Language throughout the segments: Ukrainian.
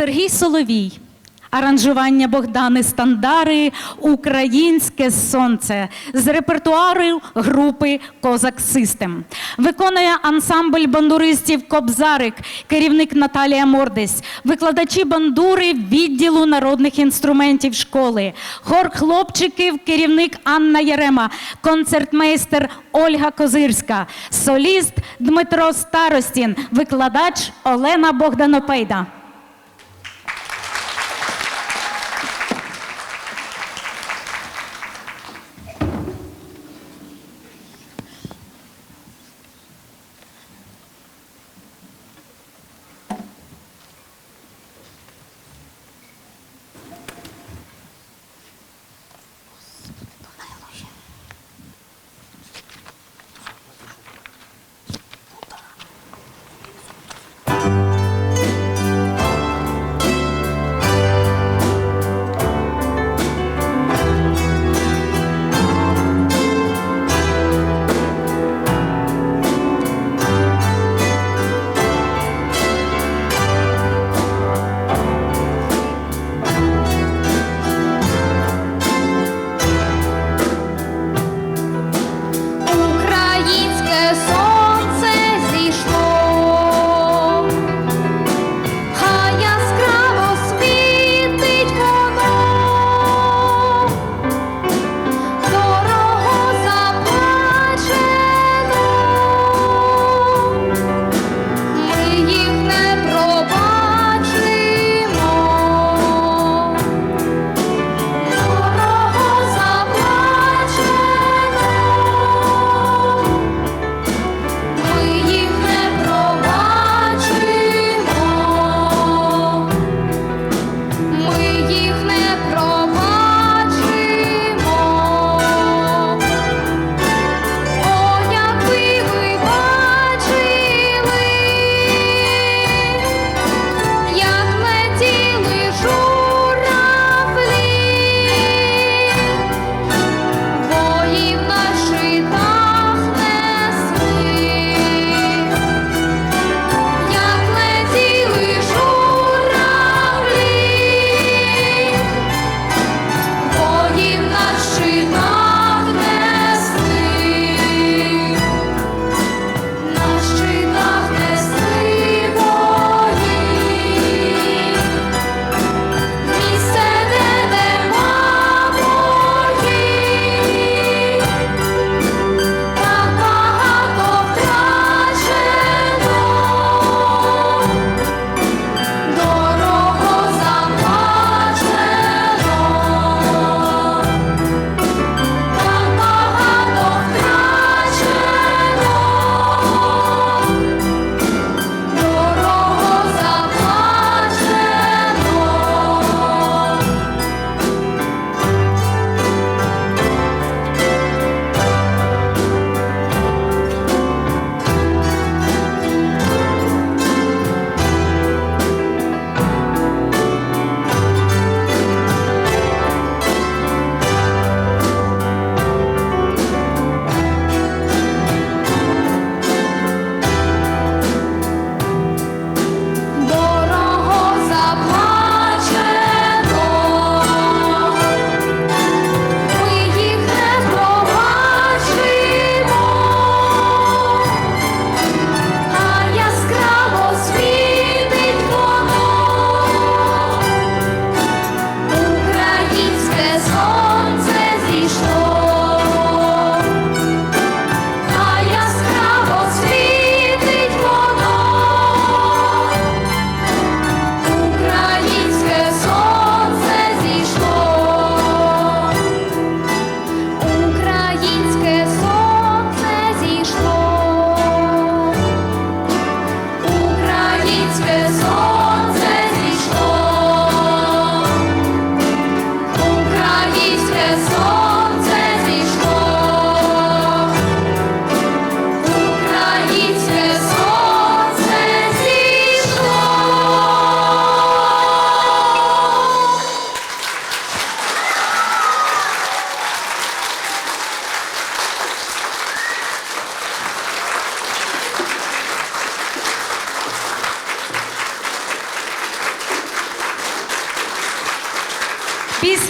Сергій Соловій. Аранжування Богдани Стандари Українське сонце з репертуару групи Козак Систем. Виконує ансамбль бандуристів Кобзарик, керівник Наталія Мордесь, викладачі бандури відділу народних інструментів школи, хор хлопчиків, керівник Анна Ярема, концертмейстер Ольга Козирська, соліст Дмитро Старостін, викладач Олена Богданопейда.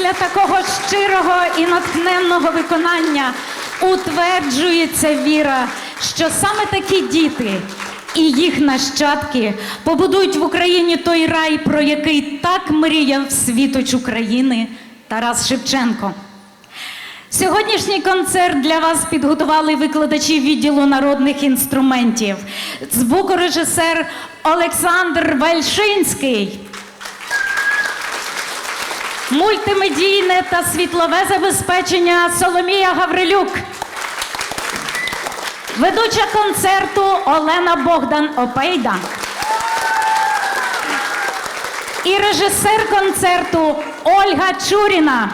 Після такого щирого і натхненного виконання утверджується віра, що саме такі діти і їх нащадки побудують в Україні той рай, про який так мріяв світоч України Тарас Шевченко. Сьогоднішній концерт для вас підготували викладачі відділу народних інструментів, звукорежисер Олександр Вальшинський. Мультимедійне та світлове забезпечення Соломія Гаврилюк. Ведуча концерту Олена Богдан Опейда. І режисер концерту Ольга Чуріна.